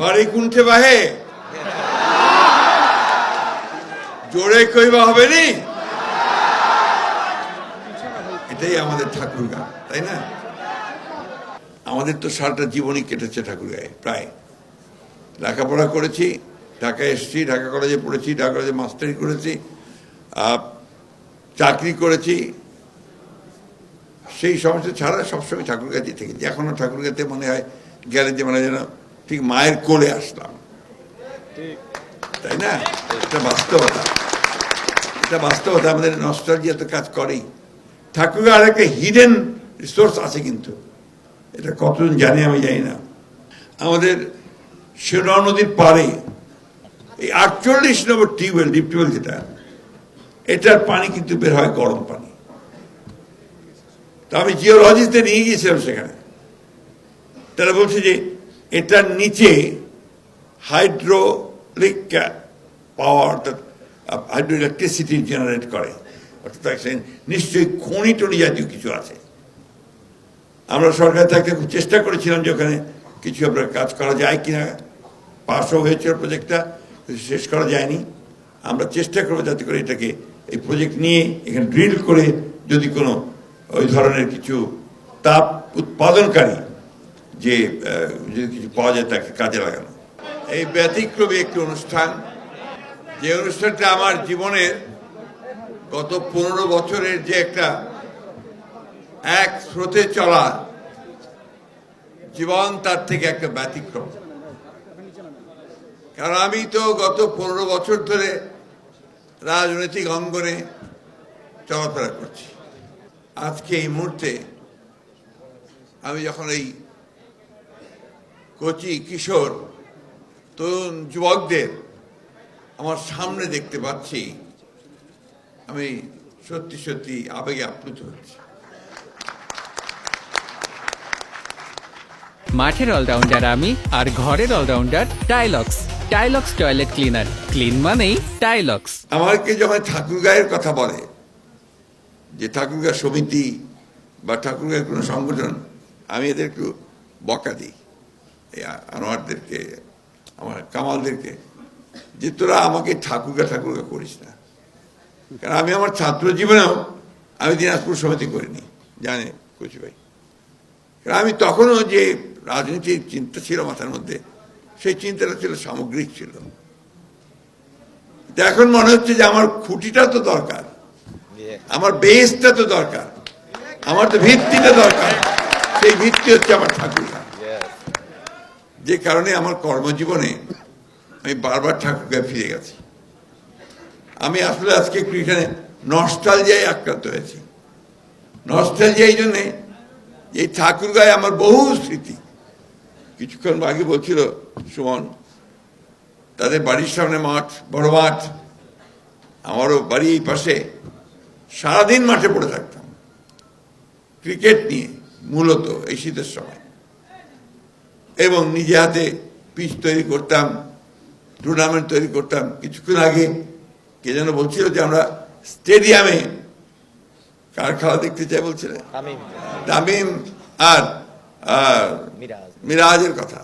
বাড়ি কুণ্ঠে বাহে? জোরে কইবা হবে নি? এটাই আমাদের ঠাকুর গান, তাই না? আমাদের তো সারাটা জীবনই কেটেছে ঠাকুর গায়ে, প্রায়। লেখাপড়া করেছি, ঢাকায় এসেছি, ঢাকা কলেজে পড়েছি, ঢাকা কলেজে মাস্টারি করেছি চাকরি করেছি। সেই সমস্ত ছাড়া সবসময় ঠাকুর গাছে। থেকেছি এখনও ঠাকুর গাছে মনে হয় গেলে যে মানে যেন ঠিক মায়ের কোলে আসলাম। তাই না? এটা বাস্তবতা। এটা বাস্তবতা, আমাদের নস্টালজিয়া তো কাজ করেই। ঠাকুর আর একটা হিডেন রিসোর্স আছে কিন্তু। এটা কতজন জানে আমি জানি না। আমাদের শিরোনা নদীর পাড়ে এই আটচল্লিশ নম্বর টিউবওয়েল ডিপ টিউবওয়েল যেটা, এটার পানি কিন্তু বের হয় গরম পানি। তা আমি জিওলজিতে নিয়ে গিয়েছিলাম সেখানে। তারা বলছে যে এটার নিচে হাইড্রোলিক পাওয়ার অর্থাৎ হাইড্রো ইলেকট্রিসিটি জেনারেট করে। অর্থাৎ নিশ্চয়ই খনি টনি জাতীয় কিছু আছে। আমরা সরকার থাকতে খুব চেষ্টা করেছিলাম যে ওখানে কিছু আমরা কাজ করা যায় কিনা। পাশও হয়েছিল প্রজেক্টটা শেষ করা যায়নি। আমরা চেষ্টা করব যাতে করে এটাকে, এই প্রজেক্ট নিয়ে এখানে ড্রিল করে যদি কোনো ওই ধরনের কিছু তাপ উৎপাদনকারী যে যদি কিছু পাওয়া যায় তাকে কাজে লাগানো। এই ব্যতিক্রমী একটি অনুষ্ঠান। যে অনুষ্ঠানটা আমার জীবনের গত পনেরো বছরের যে একটা এক স্রোতে চলা জীবন, তার থেকে একটা ব্যতিক্রম। কারণ আমি তো গত পনেরো বছর ধরে রাজনৈতিক অঙ্গনে চলাফেরা করছি। আজকে এই মুহূর্তে আমি যখন এই কচি কিশোর তরুণ যুবকদের আমার সামনে দেখতে পাচ্ছি। আমি সত্যি সত্যি আবেগে আপ্লুত হচ্ছি। মাঠের অলরাউন্ডার আমি আর ঘরের allrounder Tylox. Tylox toilet cleaner. Clean মানেই টাইলক্স। আমাকে যখন ঠাকুরগাঁয়ের কথা বলে যে ঠাকুরগাঁ সমিতি বা ঠাকুরগাঁয়ের কোনো সংগঠন আমি এদের একটু বকা দিই। এই আনোয়ারদেরকে, আমার কামালদেরকে, যে তোরা আমাকে ঠাকুরগা ঠাকুরগা করিস না। কারণ আমি আমার ছাত্র জীবনেও আমি দিনাজপুর সমিতি করিনি। জানে কচি ভাই। কারণ আমি তখনও যে রাজনীতির চিন্তা ছিল মাথার মধ্যে, সেই চিন্তাটা ছিল সামগ্রিক ছিল। এখন মনে হচ্ছে যে আমার খুঁটিটা তো দরকার। আমার বেসটা তো দরকার। আমার তো ভিত্তিটা দরকার। সেই ভিত্তি হচ্ছে আমার ঠাকুরগা যে কারণে আমার কর্মজীবনে আমি বারবার ঠাকুরগায় ফিরে গেছি। আমি আসলে আজকে একটু এখানে নস্টালজিয়ায় আক্রান্ত হয়েছি। নস্টালজিয়া এই জন্যে এই ঠাকুরগায় আমার বহু স্মৃতি। কিছুক্ষণ আগে বলছিল, সুমন, তাদের বাড়ির সামনে মাঠ, বড় মাঠ। আমারও বাড়ি এই পাশে। সারাদিন মাঠে পড়ে থাকতাম। ক্রিকেট নিয়ে, মূলত এই শীতের সময়। এবং নিজে হাতে পিচ তৈরি করতাম টুর্নামেন্ট তৈরি করতাম। কিছুক্ষণ আগে কে যেন বলছিল যে আমরা স্টেডিয়ামে কার খেলা দেখতে চাই বলছিলেন তামিম। আর আর মিরাজ। মিরাজের কথা।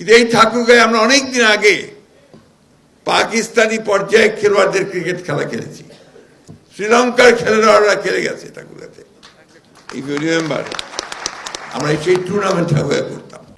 কিন্তু এই ঠাকুরগাঁয়ে আমরা অনেক দিন আগে পাকিস্তানি পর্যায়ে খেলোয়াড়দের ক্রিকেট খেলা খেলেছি। শ্রীলঙ্কার খেলোয়াড়রা খেলে গেছে ঠাকুরগাঁতে ইফ ইউ রিমেম্বার আমরা সেই টুর্নামেন্ট ঠাকুরগাঁ করতাম